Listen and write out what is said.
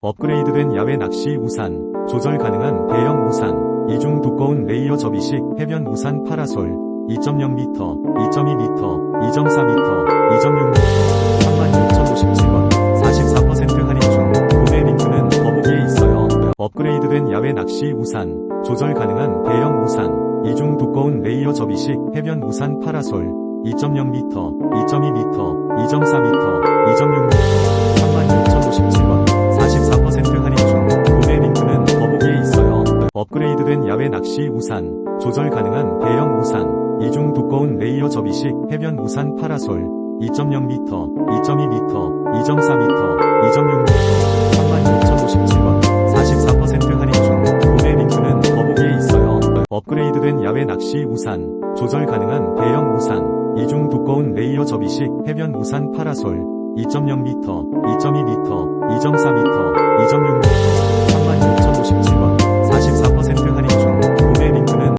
업그레이드된 야외 낚시 우산, 조절 가능한 대형 우산, 이중 두꺼운 레이어 접이식 해변 우산 파라솔, 2.0m, 2.2m, 2.4m, 2.6m, 36,057원, 44% 할인 중, 구매 링크는 더보기에 있어요. 업그레이드된 야외 낚시 우산, 조절 가능한 대형 우산, 이중 두꺼운 레이어 접이식 해변 우산 파라솔, 2.0m, 2.2m, 2.4m, 2.6m, 업그레이드된 야외 낚시 우산, 조절 가능한 대형 우산, 이중 두꺼운 레이어 접이식 해변 우산 파라솔, 2.0m, 2.2m, 2.4m, 2.6m, 36,057원, 44% 할인 중, 구매 링크는 더보기에 있어요. 업그레이드된 야외 낚시 우산, 조절 가능한 대형 우산, 이중 두꺼운 레이어 접이식 해변 우산 파라솔, 2.0m, 2.2m, 2.4m,